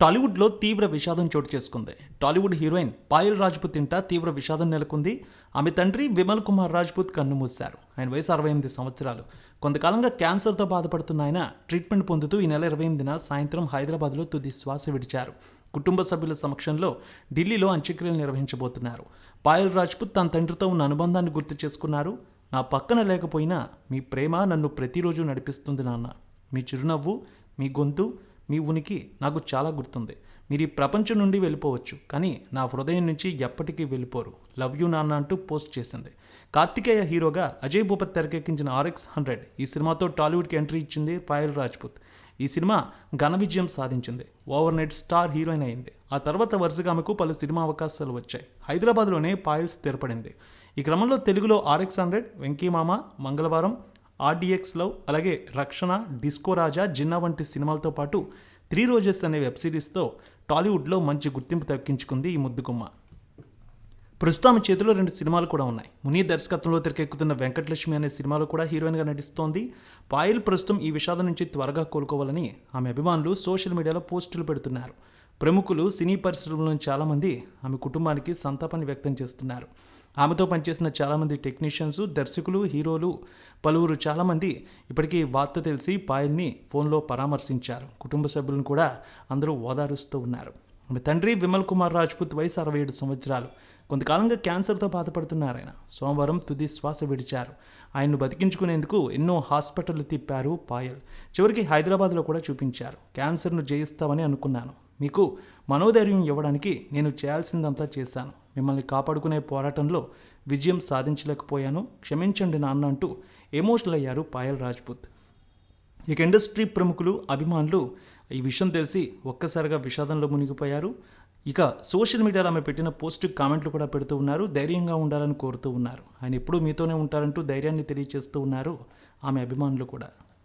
టాలీవుడ్లో తీవ్ర విషాదం చోటు చేసుకుంది. టాలీవుడ్ హీరోయిన్ పాయల్ రాజ్పుత్ ఇంట తీవ్ర విషాదం నెలకొంది. ఆమె తండ్రి విమల్ కుమార్ రాజ్పుత్ కన్నుమూశారు ఆయన వయసు అరవై ఎనిమిది సంవత్సరాలు. కొంతకాలంగా క్యాన్సర్తో బాధపడుతున్న ఆయన ట్రీట్మెంట్ పొందుతూ ఈ నెల ఇరవై ఎనిమిదిన సాయంత్రం హైదరాబాద్లో తుది శ్వాస విడిచారు. కుటుంబ సభ్యుల సమక్షంలో ఢిల్లీలో అంత్యక్రియలు నిర్వహించబోతున్నారు. పాయల్ రాజ్పుత్ తన తండ్రితో ఉన్న అనుబంధాన్ని గుర్తు చేసుకున్నారు. నా పక్కన లేకపోయినా మీ ప్రేమ నన్ను ప్రతిరోజు నడిపిస్తుంది నాన్న. మీ చిరునవ్వు మీ గొంతు మీ ఉనికి నాకు చాలా గుర్తుంది. మీరు ఈ ప్రపంచం నుండి వెళ్ళిపోవచ్చు కానీ నా హృదయం నుంచి ఎప్పటికీ వెళ్ళిపోరు. లవ్ యూ నాన్న అంటూ పోస్ట్ చేసింది. కార్తికేయ హీరోగా అజయ్ భూపత్ తెరకెక్కించిన ఆర్ఎక్స్ హండ్రెడ్ ఈ సినిమాతో టాలీవుడ్కి ఎంట్రీ ఇచ్చింది పాయల్ రాజ్పుత్. ఈ సినిమా ఘన విజయం సాధించింది. ఓవర్ నైట్ స్టార్ హీరోయిన్ అయింది. ఆ తర్వాత వరుసగా ఆమెకు పలు సినిమా అవకాశాలు వచ్చాయి. హైదరాబాద్లోనే పాయల్ స్థిరపడింది ఈ క్రమంలో తెలుగులో ఆర్ఎక్స్ హండ్రెడ్ వెంకీమామ మంగళవారం ఆర్డిఎక్స్ లవ్ అలాగే రక్షణ డిస్కో రాజా జిన్నా వంటి సినిమాలతో పాటు త్రీ రోజెస్ అనే వెబ్ సిరీస్తో టాలీవుడ్లో మంచి గుర్తింపు దక్కించుకుంది ఈ ముద్దుగుమ్మ. ప్రస్తుతం ఆమె చేతిలో రెండు సినిమాలు కూడా ఉన్నాయి. ముని దర్శకత్వంలో తెరకెక్కుతున్న వెంకటలక్ష్మి అనే సినిమాలో కూడా హీరోయిన్గా నటిస్తోంది. పాయల్ ప్రస్తుతం ఈ విషాదం నుంచి త్వరగా కోలుకోవాలని ఆమె అభిమానులు సోషల్ మీడియాలో పోస్టులు పెడుతున్నారు. ప్రముఖులు సినీ పరిశ్రమలోని చాలామంది ఆమె కుటుంబానికి సంతాపాన్ని వ్యక్తం చేస్తున్నారు. ఆమెతో పనిచేసిన చాలామంది టెక్నీషియన్స్ దర్శకులు హీరోలు పలువురు చాలామంది ఇప్పటికీ వార్త తెలిసి పాయల్ని ఫోన్లో పరామర్శించారు. కుటుంబ సభ్యులను కూడా అందరూ ఓదారుస్తూ ఉన్నారు. ఆమె తండ్రి విమల్ కుమార్ రాజ్పుత్ వయసు అరవై ఏడు సంవత్సరాలు. కొంతకాలంగా క్యాన్సర్తో బాధపడుతున్నారు ఆయన. సోమవారం తుది శ్వాస విడిచారు. ఆయన్ను బతికించుకునేందుకు ఎన్నో హాస్పిటళ్ళు తిప్పారు పాయల్. చివరికి హైదరాబాద్లో కూడా చూపించారు. క్యాన్సర్ను జయిస్తామని అనుకున్నాను. మీకు మనోధైర్యం ఇవ్వడానికి నేను చేయాల్సిందంతా చేశాను. మిమ్మల్ని కాపాడుకునే పోరాటంలో విజయం సాధించలేకపోయాను. క్షమించండి నాన్న అంటూ ఎమోషనల్ అయ్యారు పాయల్ రాజ్పుత్. ఇక ఇండస్ట్రీ ప్రముఖులు అభిమానులు ఈ విషయం తెలిసి ఒక్కసారిగా విషాదంలో మునిగిపోయారు. ఇక సోషల్ మీడియాలో ఆమె పెట్టిన పోస్ట్ కామెంట్లు కూడా పెడుతూ ఉన్నారు. ధైర్యంగా ఉండాలని కోరుతూ ఉన్నారు. ఆయన ఎప్పుడూ మీతోనే ఉంటారంటూ ధైర్యాన్ని తెలియజేస్తూ ఉన్నారు ఆమె అభిమానులు కూడా.